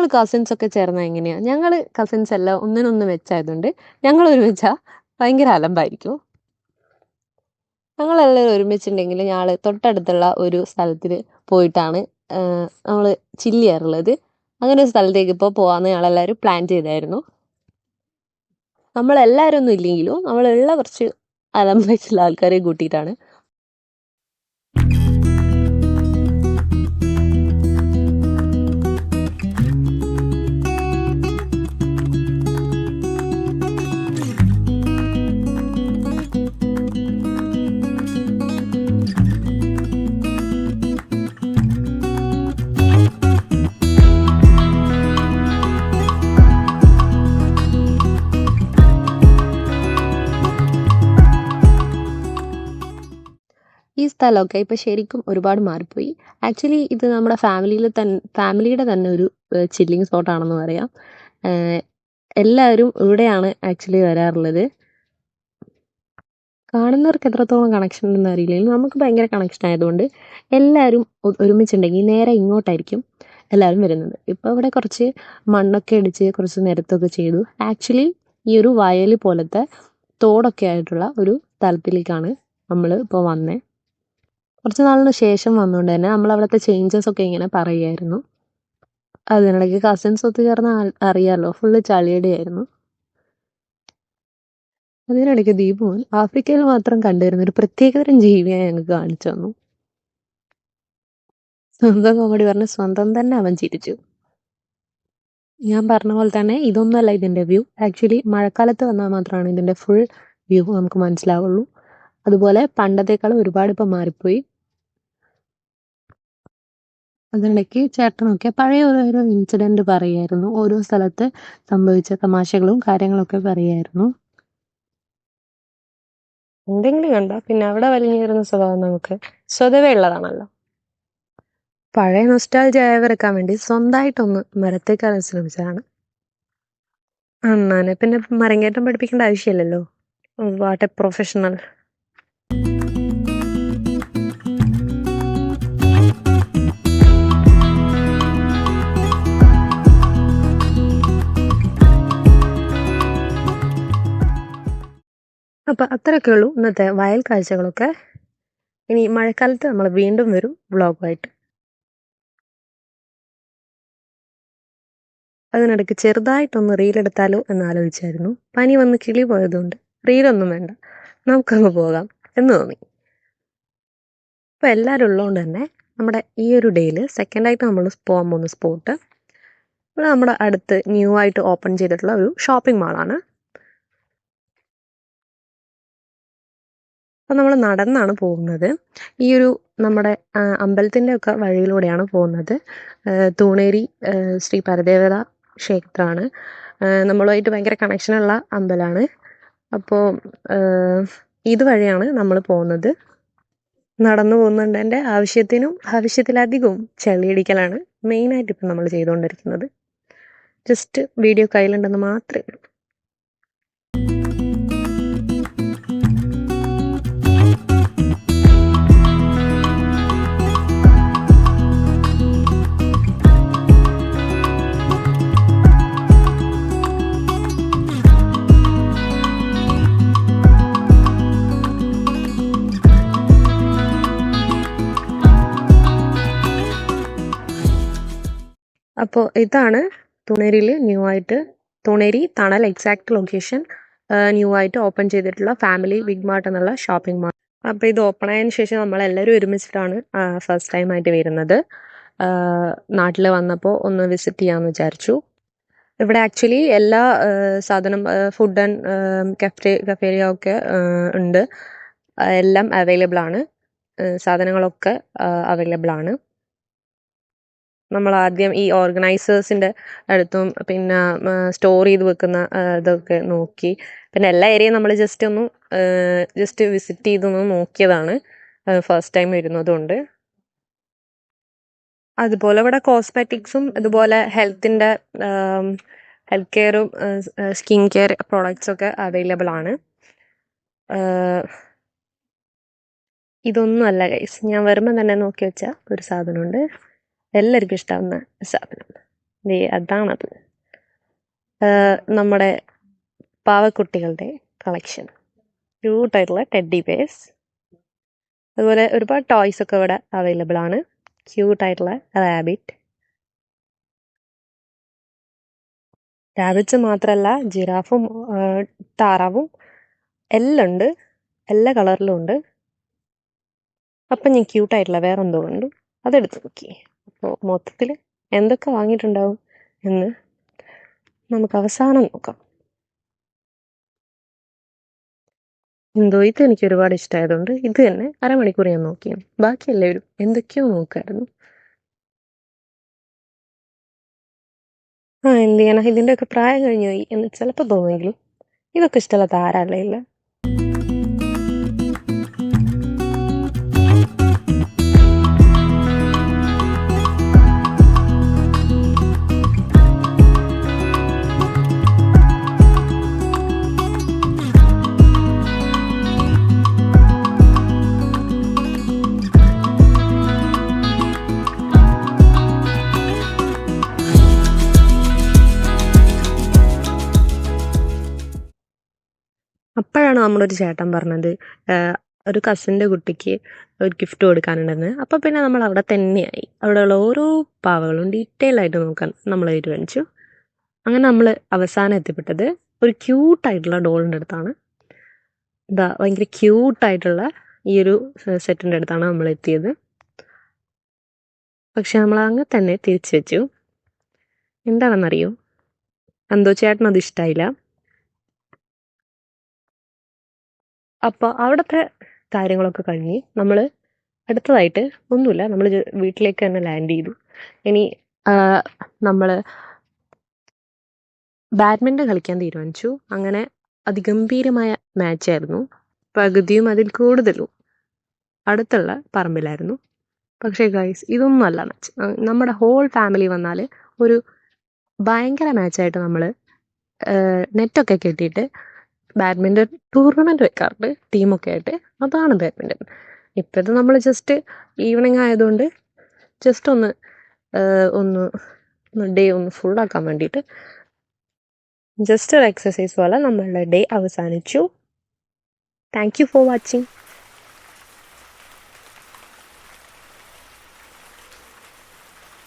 നിങ്ങൾ കസിൻസ് ഒക്കെ ചേർന്നാൽ എങ്ങനെയാണ് ഞങ്ങൾ കസിൻസ് എല്ലാം ഒന്നിനൊന്ന് വെച്ചായതുകൊണ്ട് ഞങ്ങൾ ഒരുമിച്ചാൽ ഭയങ്കര അലമ്പായിരിക്കും. ഞങ്ങളെല്ലാവരും ഒരുമിച്ചുണ്ടെങ്കിൽ ഞങ്ങൾ തൊട്ടടുത്തുള്ള ഒരു സ്ഥലത്തിൽ പോയിട്ടാണ് നമ്മൾ ചില്ല് ചെയ്യാറുള്ളത്. അങ്ങനെ ഒരു സ്ഥലത്തേക്ക് ഇപ്പോൾ പോകാമെന്ന് ഞങ്ങളെല്ലാവരും പ്ലാൻ ചെയ്തായിരുന്നു. നമ്മളെല്ലാവരും ഒന്നും ഇല്ലെങ്കിലും നമ്മളുള്ള കുറച്ച് അലമ്പായിട്ടുള്ള ആൾക്കാരെ കൂട്ടിയിട്ടാണ് സ്ഥലമൊക്കെ ഇപ്പോൾ ശരിക്കും ഒരുപാട് മാറിപ്പോയി. ആക്ച്വലി ഇത് നമ്മുടെ ഫാമിലിയിൽ തന്നെ ഫാമിലിയുടെ തന്നെ ഒരു ചില്ലിങ് സ്പോട്ടാണെന്ന് പറയാം. എല്ലാവരും ഇവിടെയാണ് ആക്ച്വലി വരാറുള്ളത്. കാണുന്നവർക്ക് എത്രത്തോളം കണക്ഷൻ ഉണ്ടെന്ന് അറിയില്ലെങ്കിലും നമുക്ക് ഭയങ്കര കണക്ഷൻ ആയതുകൊണ്ട് എല്ലാവരും ഒരുമിച്ചുണ്ടെങ്കിൽ നേരെ ഇങ്ങോട്ടായിരിക്കും എല്ലാവരും വരുന്നത്. ഇപ്പോൾ ഇവിടെ കുറച്ച് മണ്ണൊക്കെ അടിച്ച് കുറച്ച് നിരത്തൊക്കെ ചെയ്തു. ആക്ച്വലി ഈ ഒരു വയൽ പോലത്തെ തോടൊക്കെ ആയിട്ടുള്ള ഒരു സ്ഥലത്തിലേക്കാണ് നമ്മൾ ഇപ്പോൾ വന്നത് കുറച്ച് നാളിന് ശേഷം വന്നുകൊണ്ട് തന്നെ നമ്മൾ അവിടുത്തെ ചേഞ്ചസ് ഒക്കെ ഇങ്ങനെ പറയുമായിരുന്നു അതിനിടയ്ക്ക് കസിൻസ് ഒത്തുചേർന്ന അറിയാമല്ലോ ഫുള്ള് ചളിയുടെ ആയിരുന്നു അതിനിടയ്ക്ക് ദീപുമോൻ ആഫ്രിക്കയിൽ മാത്രം കണ്ടുവരുന്ന ഒരു പ്രത്യേകതരം ജീവിയെ ഞങ്ങൾക്ക് കാണിച്ചു തന്നു. സ്വന്തം കോമഡി പറഞ്ഞ് സ്വന്തം തന്നെ അവൻ ചിരിച്ചു. ഞാൻ പറഞ്ഞ പോലെ തന്നെ ഇതൊന്നുമല്ല ഇതിന്റെ വ്യൂ ആക്ച്വലി മഴക്കാലത്ത് വന്നാൽ മാത്രമാണ് ഇതിന്റെ ഫുൾ വ്യൂ നമുക്ക് മനസ്സിലാവുള്ളൂ. അതുപോലെ പണ്ടത്തേക്കാളും ഒരുപാട് ഇപ്പം മാറിപ്പോയി. അതിനിടയ്ക്ക് ചേട്ടനൊക്കെ പഴയ ഓരോരോ ഇൻസിഡന്റ് പറയായിരുന്നു. ഓരോ സ്ഥലത്ത് സംഭവിച്ച തമാശകളും കാര്യങ്ങളൊക്കെ പറയായിരുന്നു. എന്തെങ്കിലും കണ്ടോ പിന്നെ അവിടെ വലിഞ്ഞിരുന്ന സ്വഭാവം നമുക്ക് സ്വതവേ ഉള്ളതാണല്ലോ. പഴയ നൊസ്റ്റാൾജി അയവിറക്കാൻ വേണ്ടി സ്വന്തമായിട്ടൊന്ന് മരത്തെ കയറാൻ ശ്രമിച്ചതാണ്. അണ്ണാനെ പിന്നെ മരങ്ങേറ്റം പഠിപ്പിക്കേണ്ട ആവശ്യമില്ലല്ലോ. വാട്ട് എ പ്രൊഫഷണൽ അപ്പം അത്രയൊക്കെ ഉള്ളൂ ഇന്നത്തെ വയൽ കാഴ്ചകളൊക്കെ. ഇനി മഴക്കാലത്ത് നമ്മൾ വീണ്ടും വരും വ്ളോഗുമായിട്ട്. അതിനിടയ്ക്ക് ചെറുതായിട്ടൊന്ന് റീലെടുത്താലോ എന്ന് ആലോചിച്ചായിരുന്നു. പനി വന്ന് കിളി പോയതുകൊണ്ട് റീലൊന്നും വേണ്ട. നമുക്കങ്ങ് പോകാം എന്ന് തോന്നി. അപ്പോൾ എല്ലാവരും ഉള്ളതുകൊണ്ട് തന്നെ നമ്മുടെ ഈ ഒരു ഡേയിൽ സെക്കൻഡായിട്ട് നമ്മൾ പോകാൻ പോകുന്ന സ്പോട്ട് ഇവിടെ നമ്മുടെ അടുത്ത് ന്യൂ ആയിട്ട് ഓപ്പൺ ചെയ്തിട്ടുള്ള ഒരു ഷോപ്പിംഗ് മാളാണ് അപ്പോൾ നമ്മൾ നടന്നാണ് പോകുന്നത്. ഈ ഒരു നമ്മുടെ അമ്പലത്തിന്റെ ഒക്കെ വഴിയിലൂടെയാണ് പോകുന്നത്. തൂണേരി ശ്രീ പരദേവത ക്ഷേത്രമാണ്. നമ്മളുമായിട്ട് ഭയങ്കര കണക്ഷനുള്ള അമ്പലമാണ് അപ്പോൾ ഇതുവഴിയാണ് നമ്മൾ പോകുന്നത്. നടന്നു പോകുന്നുണ്ട് എന്റെ ആവശ്യത്തിനും ആവശ്യത്തിലധികവും ചെളിയടിക്കലാണ് മെയിനായിട്ട് ഇപ്പം നമ്മൾ ചെയ്തുകൊണ്ടിരിക്കുന്നത്. ജസ്റ്റ് വീഡിയോ കയ്യിലുണ്ടെന്ന് മാത്രമേ ഉള്ളൂ. അപ്പോൾ ഇതാണ് തുണേരിയിൽ ന്യൂ ആയിട്ട് തുണേരി തണൽ എക്സാക്ട് ലൊക്കേഷൻ ന്യൂ ആയിട്ട് ഓപ്പൺ ചെയ്തിട്ടുള്ള ഫാമിലി ബിഗ് മാർട്ട് എന്നുള്ള ഷോപ്പിംഗ് മാൾ അപ്പോൾ ഇത് ഓപ്പൺ ആയതിനു ശേഷം നമ്മളെല്ലാവരും ഒരുമിച്ചിട്ടാണ് ഫസ്റ്റ് ടൈം ആയിട്ട് വരുന്നത്. നാട്ടിൽ വന്നപ്പോൾ ഒന്ന് വിസിറ്റ് ചെയ്യാമെന്ന് വിചാരിച്ചു. ഇവിടെ ആക്ച്വലി എല്ലാ സാധനം ഫുഡ് ആൻഡ് കഫേ കഫേരിയ ഒക്കെ ഉണ്ട്. എല്ലാം അവൈലബിൾ ആണ്. സാധനങ്ങളൊക്കെ അവൈലബിൾ ആണ്. നമ്മൾ ആദ്യം ഈ ഓർഗനൈസേഴ്സിന്റെ അടുത്തും പിന്നെ സ്റ്റോർ ചെയ്ത് വെക്കുന്ന ഇതൊക്കെ നോക്കി. പിന്നെ എല്ലാ ഏരിയയും നമ്മൾ ജസ്റ്റ് ഒന്ന് ജസ്റ്റ് വിസിറ്റ് ചെയ്തൊന്ന് നോക്കിയതാണ്. ഫസ്റ്റ് ടൈം വരുന്നതുകൊണ്ട്. അതുപോലെ ഇവിടെ കോസ്മെറ്റിക്സും അതുപോലെ ഹെൽത്തിന്റെ ഹെൽത്ത് കെയറും സ്കിൻ കെയർ പ്രോഡക്റ്റ്സൊക്കെ അവൈലബിൾ ആണ്. ഇതൊന്നും അല്ല ഗൈസ് ഞാൻ വരുമ്പോൾ തന്നെ നോക്കി വെച്ച ഒരു സാധനമുണ്ട്. എല്ലാവർക്കും ഇഷ്ടാവുന്ന സാധനം. അതാണത് നമ്മുടെ പാവക്കുട്ടികളുടെ കളക്ഷൻ. ക്യൂട്ടായിട്ടുള്ള ടെഡി ബേസ് അതുപോലെ ഒരുപാട് ടോയ്സ് ഒക്കെ ഇവിടെ അവൈലബിൾ ആണ്. ക്യൂട്ടായിട്ടുള്ള റാബിറ്റ് റാബിറ്റ്സ് മാത്രമല്ല ജിറാഫും താറാവും എല്ലാം ഉണ്ട്. എല്ലാ കളറിലും ഉണ്ട്. അപ്പം ഞാൻ ക്യൂട്ടായിട്ടുള്ള വേറെ എന്തോ ഉണ്ട് അതെടുത്ത് നോക്കി അപ്പോൾ മൊത്തത്തിൽ എന്തൊക്കെ വാങ്ങിയിട്ടുണ്ടാവും എന്ന് നമുക്ക് അവസാനം നോക്കാം. ഇത് എനിക്ക് ഒരുപാട് ഇഷ്ടമായതുകൊണ്ട് ഇത് തന്നെ അരമണിക്കൂർ ഞാൻ നോക്കിയാണ് ബാക്കി എല്ലാവരും എന്തൊക്കെയോ നോക്കായിരുന്നു. ആ എന്ത് ചെയ്യാനാ? ഇതിന്റെയൊക്കെ പ്രായം കഴിഞ്ഞു പോയി എന്ന് ചിലപ്പോൾ തോന്നുമെങ്കിലും ഇതൊക്കെ ഇഷ്ടമല്ലാത്ത ആരല്ലേ ഇല്ല അപ്പോഴാണ് നമ്മളൊരു ചേട്ടൻ പറഞ്ഞത് ഒരു കസിന്റെ കുട്ടിക്ക് ഒരു ഗിഫ്റ്റ് കൊടുക്കാനുണ്ടെന്ന് അപ്പോൾ പിന്നെ നമ്മൾ അവിടെ തന്നെയായി. അവിടെയുള്ള ഓരോ പാവകളും ഡീറ്റെയിൽ ആയിട്ട് നോക്കാൻ നമ്മൾ തീരുമാനിച്ചു. അങ്ങനെ നമ്മൾ അവസാനം എത്തിപ്പെട്ടത് ഒരു ക്യൂട്ടായിട്ടുള്ള ഡോളിന്റെ അടുത്താണ്. എന്താ ഭയങ്കര ക്യൂട്ടായിട്ടുള്ള ഈ ഒരു സെറ്റിന്റെ അടുത്താണ് നമ്മൾ എത്തിയത്. പക്ഷെ നമ്മൾ അങ്ങ് തന്നെ തിരിച്ചു വെച്ചു. എന്താണെന്നറിയോ? എന്തോ ചേട്ടനത് ഇഷ്ടമായില്ല അപ്പോൾ അവിടുത്തെ കാര്യങ്ങളൊക്കെ കഴിഞ്ഞ് നമ്മൾ അടുത്തതായിട്ട് ഒന്നുമില്ല. നമ്മൾ വീട്ടിലേക്ക് തന്നെ ലാൻഡ് ചെയ്തു. ഇനി നമ്മൾ ബാഡ്മിന്റൺ കളിക്കാൻ തീരുമാനിച്ചു. അങ്ങനെ അതിഗംഭീരമായ മാച്ചായിരുന്നു പകുതിയും അതിൽ കൂടുതലും അടുത്തുള്ള പറമ്പിലായിരുന്നു. പക്ഷേ ഗൈസ് ഇതൊന്നും അല്ല മാച്ച് നമ്മുടെ ഹോൾ ഫാമിലി വന്നാൽ ഒരു ഭയങ്കര മാച്ചായിട്ട് നമ്മൾ നെറ്റൊക്കെ കെട്ടിയിട്ട് ബാഡ്മിന്റൺ ടൂർണമെന്റ് വെക്കാറുണ്ട് ടീമൊക്കെ ആയിട്ട്. അതാണ് ബാഡ്മിന്റൺ ഇപ്പോഴത്തെ നമ്മൾ ജസ്റ്റ് ഈവനിങ് ആയതുകൊണ്ട് ജസ്റ്റ് ഒന്ന് ഒന്ന് ഡേ ഒന്ന് ഫുള്ളാക്കാൻ വേണ്ടിയിട്ട് ജസ്റ്റ് ഒരു എക്സസൈസ് പോലെ നമ്മളുടെ ഡേ അവസാനിച്ചു. Thank you for watching